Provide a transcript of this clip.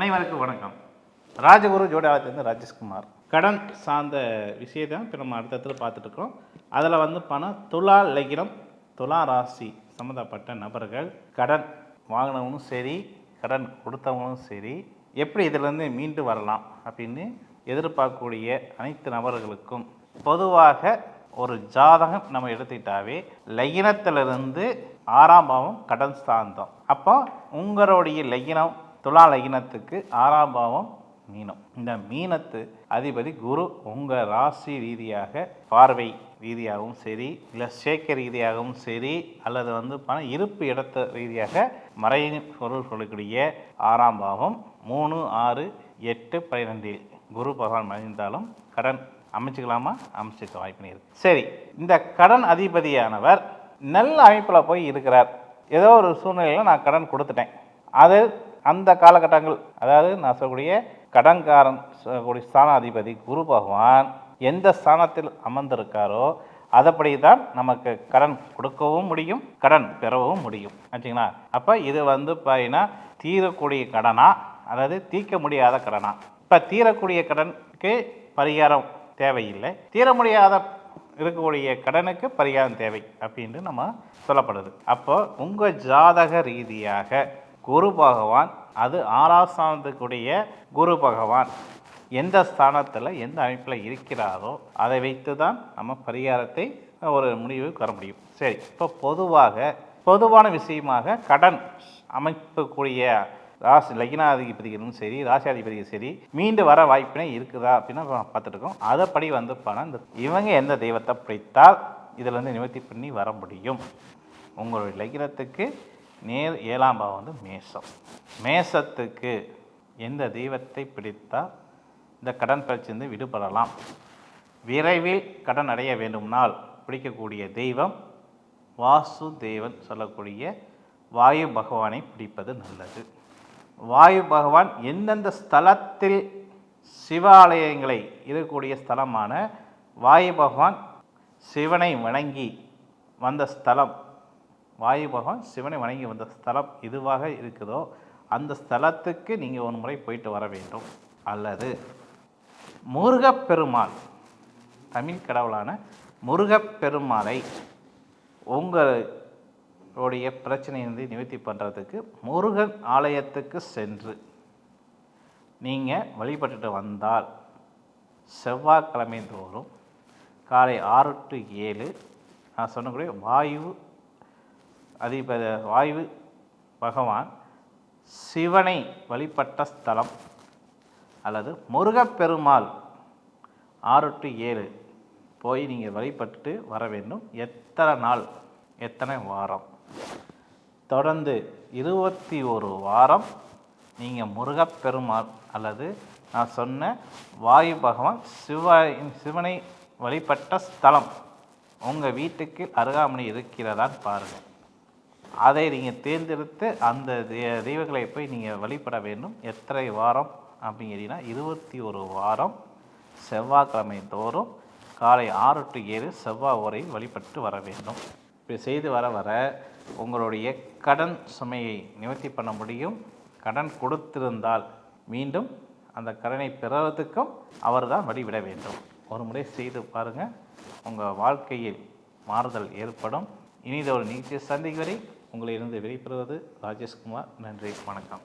அனைவருக்கும் வணக்கம். ராஜகுரு ஜோடியாளத்திலிருந்து ராஜேஷ்குமார். கடன் சார்ந்த விஷயத்தை இப்போ நம்ம அடுத்தடுத்து பார்த்துட்டு பார்த்துட்ருக்கோம் அதில் வந்து பணம் துலா லகிரம் துலா ராசி சம்மந்தப்பட்ட நபர்கள் கடன் வாங்கினவங்களும் சரி கடன் கொடுத்தவங்களும் சரி எப்படி இதிலேருந்து மீண்டு வரலாம் அப்படின்னு எதிர்பார்க்கக்கூடிய அனைத்து நபர்களுக்கும் பொதுவாக ஒரு ஜாதகம் நம்ம எடுத்துக்கிட்டாவே லகினத்திலிருந்து ஆறாம் பாவம் கடன் சார்ந்தோம். அப்போ உங்களுடைய லகினம் துலா லகினத்துக்கு ஆறாம் பாவம் மீனம். இந்த மீனத்து அதிபதி குரு உங்கள் ராசி ரீதியாக பார்வை ரீதியாகவும் சரி இல்லை சேர்க்கை ரீதியாகவும் சரி அல்லது வந்து பண இருப்பு இடத்த ரீதியாக மறையின் பொருள் சொல்லக்கூடிய ஆறாம் பாவம் மூணு ஆறு எட்டு பன்னிரெண்டில் குரு பகவான் மறைந்தாலும் கடன் அமைச்சுக்கலாமா? அமைச்சுக்க வாய்ப்பு இருக்கு. சரி இந்த கடன் அதிபதியானவர் நல்ல அமைப்பில் போய் இருக்கிறார். ஏதோ ஒரு சூழ்நிலையில் நான் கடன் கொடுத்துட்டேன். அது அந்த காலகட்டங்கள் அதாவது நான் சொல்லக்கூடிய கடன்காரன் சொல்லக்கூடிய ஸ்தானாதிபதி குரு பகவான் எந்த ஸ்தானத்தில் அமர்ந்திருக்காரோ அதப்படி தான் நமக்கு கடன் கொடுக்கவும் முடியும் கடன் பெறவும் முடியும். ஆச்சுங்களா? அப்போ இது வந்து பார்த்தீங்கன்னா தீரக்கூடிய கடனா அதாவது தீர்க்க முடியாத கடனா? இப்போ தீரக்கூடிய கடனுக்கு பரிகாரம் தேவையில்லை. தீர முடியாத இருக்கக்கூடிய கடனுக்கு பரிகாரம் தேவை அப்படின்ட்டு நம்ம சொல்லப்படுது. அப்போ உங்கள் ஜாதக ரீதியாக குரு பகவான் அது ஆறாம் ஸ்தானத்துக்குடைய குரு பகவான். எந்த ஸ்தானத்தில் எந்த அமைப்பில் இருக்கிறாரோ அதை வைத்து தான் நம்ம பரிகாரத்தை ஒரு முடிவு வர முடியும். சரி இப்போ பொதுவாக பொதுவான விஷயமாக கடன் அமைக்கக்கூடிய ராசி லக்னாதிபதிகளும் சரி ராசியாதிபதியும் சரி மீண்டு வர வாய்ப்பினை இருக்குதா அப்படின்னு பார்த்துட்டு இருக்கோம் அதைப்படி வந்து பணம் இந்த இவங்க எந்த தெய்வத்தை பிடித்தால் இதில் வந்து நிவர்த்தி பண்ணி வர முடியும். உங்களுடைய லக்னத்துக்கு நேர் ஏழாம் பாவம் வந்து மேசம் மேசத்துக்கு எந்த தெய்வத்தை பிடித்தால் இந்த கடன் பிரச்சனை விடுபடலாம்? விரைவில் கடன் அடைய வேண்டும்னால் பிடிக்கக்கூடிய தெய்வம் வாசு தேவன் சொல்லக்கூடிய வாயு பகவானை பிடிப்பது நல்லது. வாயு பகவான் எந்தெந்த ஸ்தலத்தில் சிவாலயங்களை இருக்கக்கூடிய ஸ்தலமான வாயு பகவான் சிவனை வணங்கி வந்த ஸ்தலம் வாயு பகவான் சிவனை வணங்கி வந்த ஸ்தலம் இதுவாக இருக்குதோ அந்த ஸ்தலத்துக்கு நீங்கள் ஒரு முறை போயிட்டு வர வேண்டும். அல்லது முருகப்பெருமாள் தமிழ் கடவுளான முருகப்பெருமாளை உங்களுடைய பிரச்சனையிலிருந்து நிவர்த்தி பண்ணுறதுக்கு முருகன் ஆலயத்துக்கு சென்று நீங்கள் வழிபட்டுட்டு வந்தால் செவ்வாய்க்கிழமை தோறும் காலை ஆறு டு ஏழு நான் சொன்னக்கூடிய வாயு அதிபத வாயு பகவான் சிவனை வழிபட்ட ஸ்தலம் அல்லது முருகப்பெருமாள் ஆறு டு ஏழு போய் நீங்கள் வழிபட்டு வர வேண்டும். எத்தனை நாள்? எத்தனை வாரம்? தொடர்ந்து இருபத்தி ஒரு வாரம் நீங்கள் முருகப்பெருமாள் அல்லது நான் சொன்ன வாயு பகவான் சிவ சிவனை வழிபட்ட ஸ்தலம் உங்கள் வீட்டுக்கு அருகாமணி இருக்கிறதான்னு பாருங்கள் அதை நீங்கள் தேர்ந்தெடுத்து அந்த தெய்வங்களை போய் நீங்கள் வழிபட வேண்டும். எத்தனை வாரம் அப்படிங்கிறீங்கன்னா இருபத்தி ஒரு வாரம் செவ்வாய்க்கிழமை தோறும் காலை ஆறு டு ஏழு செவ்வாய் வரையில் வழிபட்டு வர வேண்டும். இப்படி செய்து வர வர உங்களுடைய கடன் சுமையை நிவர்த்தி பண்ண முடியும். கடன் கொடுத்திருந்தால் மீண்டும் அந்த கடனை பெறுவதற்கும் அவர் தான் வழிவிட வேண்டும். ஒரு முறை செய்து பாருங்கள் உங்கள் வாழ்க்கையில் மாறுதல் ஏற்படும். இனிதொரு நிகழ்ச்சியை சந்திக்கு வரை உங்களிலிருந்து வெளிப்படுவது ராஜேஷ்குமார். நன்றி வணக்கம்.